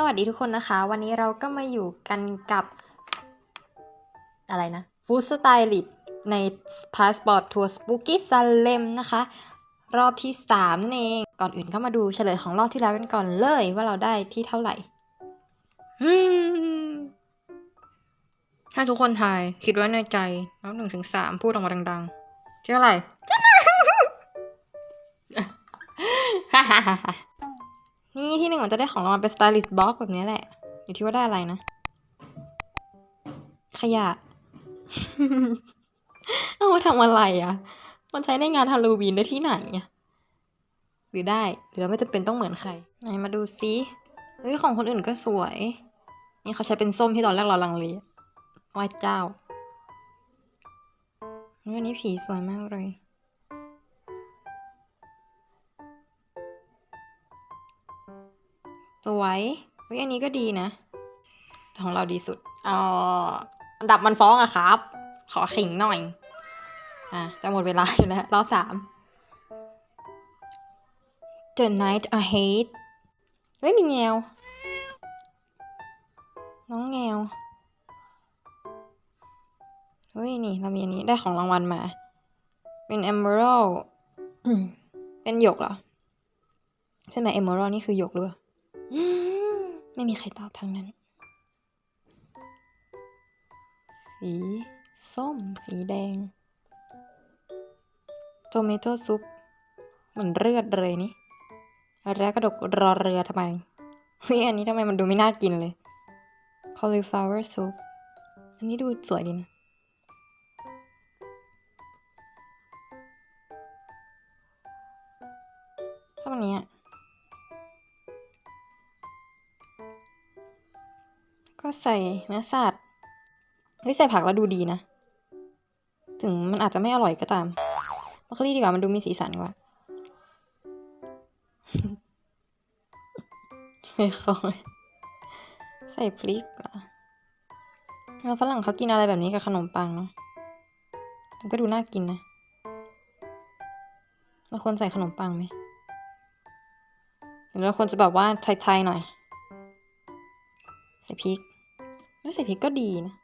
สวัสดีทุกคนนะคะ วันนี้เราก็มาอยู่กันกับ อะไรนะฟู d สไตลิสใน Passport Tour Spooky Salem นะคะ รอบที่3นั่นเอง ก่อนอื่นก็มาดูเฉลยของรอบที่แล้วกันก่อนเลยว่าเราได้ที่เท่าไหร่ฮึ่มให้ทุกคนทาย คิดไว้ในใจนับหนึ่งถึงสามพูดออกมาดังๆที่เท่าไหร่ นี่ที่หนึ่งมันจะได้ของรางวัลเป็น stylist box แบบนี้แหละ อยู่ที่ว่าได้อะไรนะ ขยะ เอามาทำอะไรอะ่ะ มันใช้ในงานฮาโลวีนได้ที่ไหนอะหรือได้ หรือไม่จำเป็นต้องเหมือนใคร ไหนมาดูซิเฮ้ยของคนอื่นก็สวย นี่เขาใช้เป็นส้มที่ตอนแรกเราลังเลว่าเจ้าวันนี้ผีสวยมากเลย สวยเฮ้ยอันนี้ก็ดีนะ ของเราดีสุดอ๋ออันดับมันฟ้องอะครับ ขอขิงหน่อย อะจะหมดเวลาอยู่แล้วรอบสาม The Night Ahead เฮ้ยมีแงว น้องแงวเฮ้ยนี่เรามีอันนี้ได้ของรางวัลมา เป็น Emerald เป็นหยกเหรอ ใช่ไหม Emerald นี่คือหยกหรือเปล่า ไม่มีใครตอบทางนั้น สีส้ม สีแดงโ o เมโต้ซุปเหมือนเลือดเลยนี่แล้วกระดกรอเรือทำไมเฮ้ยอันนี้ทำไมมันดูไม่น่ากินเลย cauliflower soup อันนี้ดูสวยดีนะ ก็ใส่เนื้อสัตว์เฮ้ยใส่ผักแล้วดูดีนะ ถึงมันอาจจะไม่อร่อยก็ตามบรอกโคลีดีกว่ามันดูมีสีสันกว่าไม่ค่อใส่พริกเหรอแล้วฝรั่งเขากินอะไรแบบนี้กับขนมปังเนาะมันก็ดูน่ากินนะเราควรใส่ขนมปังไหมหรือเราควรจะแบบว่าไทยๆหน่อย ใส่พริก ไม่ใส่พริกก็ดีนะ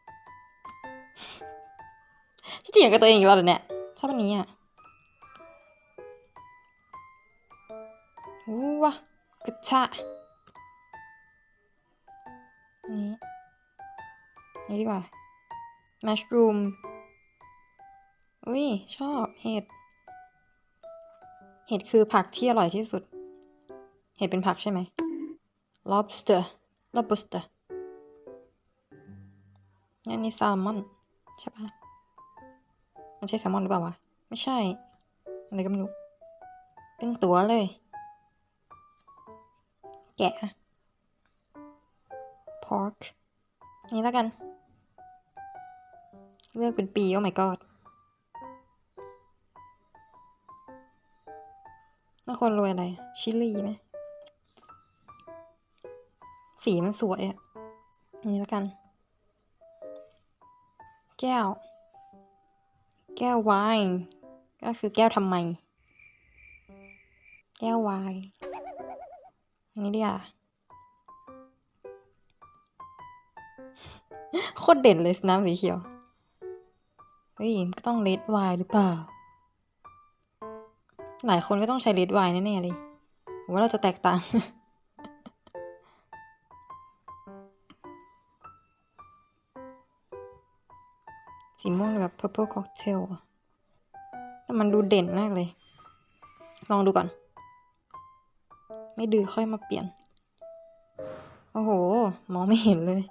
ฉันเถียงกับตัวเองอีกแล้วเหรอเนี่ยชอบอันนี้อะอู้วะกระชะนนี้อันนี้ดีกว่า mushroom อุ้ย ชอบเห็ด เห็ดคือผักที่อร่อยที่สุด เห็ดเป็นผักใช่ไหม lobster lobster อั นนี้แซลมอนใช่ปะมันใช่แซลมอนหรือเปล่าวะ ไม่ใช่ อะไรก็ไม่รู้ เป็นตัวเลย แกะ pork นี่แล้วกัน เลือกเป็นปีโอ้ my god แล้วคนรวยอะไร ชิลลี่ไหม สีมันสวยอะ นี่แล้วกัน แก้ว แก้วไวน์ก็คือแก้วทำไม แก้วไวน์อันนี้ดีอะโคตรเด่นเลยน้ำสีเขียว เฮ้ยก็ต้องเลดไวน์หรือเปล่า หลายคนก็ต้องใช้เลดไวน์แน่ๆเลย ผมว่าเราจะแตกต่าง สีม่วงแบบ purple cocktail อะแต่มันดูเด่นมากเลย ลองดูก่อน ไม่ดื้อค่อยมาเปลี่ยน โอ้โห มองไม่เห็นเลย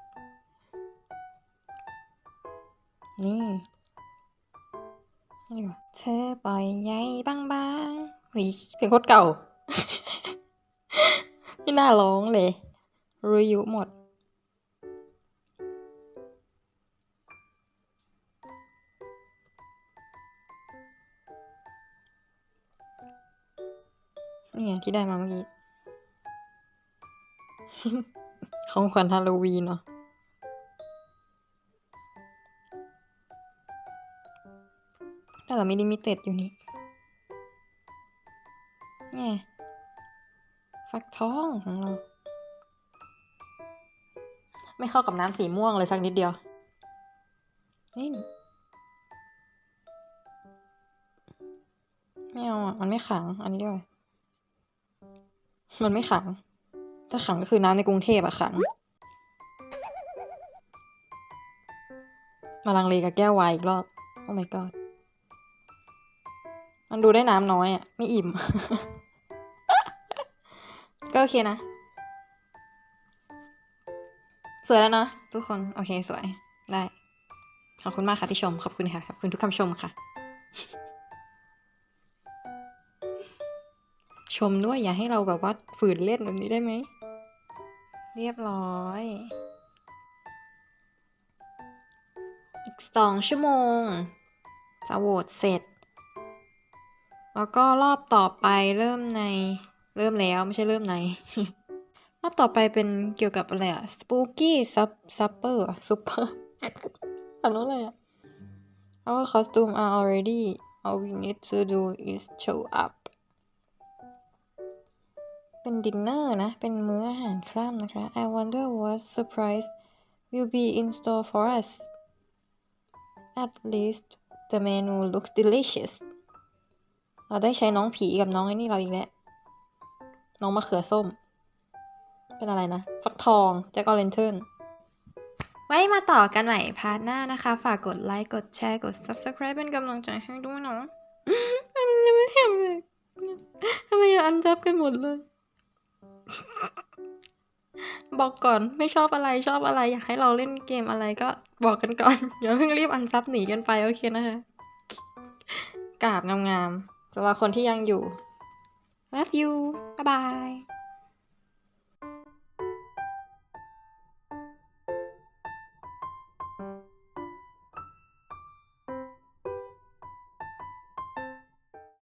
นี่ นี่ดีกว่าเธอปล่อยใยบางๆเฮ้ยเพลงโคตรเก่า ไม่น่าร้องเลยรู้ยุหมด นี่ไงที่ได้มาเมื่อกี้ ของขวัญฮาโลวีนเนาะแต่เราไมีลิมิเต็ดอยู่นี่ไงฟักทองของเรา ไม่เข้ากับน้ำสีม่วงเลยสักนิดเดียว นี่ไม่เอาอะ มันไม่ขัง อันนี้ด้วย มันไม่ขัง ถ้าขังก็คือน้ำในกรุงเทพอะขัง มาลังเลกับแก้ววายอีกรอบ โอ้ my god มันดูได้น้ำน้อยอะไม่อิ่ม ก็โอเคนะ สวยแล้วเนาะทุกคน โอเคสวย ได้ ขอบคุณมากค่ะที่ชม ขอบคุณค่ะ ขอบคุณทุกคำชมค่ะ มด้วยอย่าให้เราแบบว่าฝืนเล่นแบบนี้ได้ไหม เรียบร้อย อีกสองชั่วโมง จะโหวตเสร็จ แล้วก็รอบต่อไปเริ่มในเริ่มแล้วไม่ใช่เริ่มใน รอบต่อไปเป็นเกี่ยวกับอะไรอะ spooky sub supper อะ super อ่านว่าอะไรอะ our costume are already all we need to do is show up เป็นดินเนอร์นะ เป็นมื้ออาหารค่ำนะคะ I wonder what surprise will be in store for us at least the menu looks delicious เราได้ใช้น้องผีกับน้องไอ้นี่เราอีกแล้ว น้องมะเขือส้ม เป็นอะไรนะ ฟักทอง แจ็คออเรนเทิร์นไว้มาต่อกันใหม่พาร์ทหน้านะคะ ฝากกดไลค์ กดแชร์ กด subscribe เป็นกำลังใจให้ด้วยเนาะมันยังไม่เห็นเลยทำไมอันจับกันหมดเลย บอกก่อนไม่ชอบอะไรชอบอะไร อยากให้เราเล่นเกมอะไรก็บอกกันก่อนอย่าเพิ่งรีบอันซับหนีกันไปโอเคนะคะกราบงามๆสำหรับคนที่ยังอยู่ love you บ๊ายบาย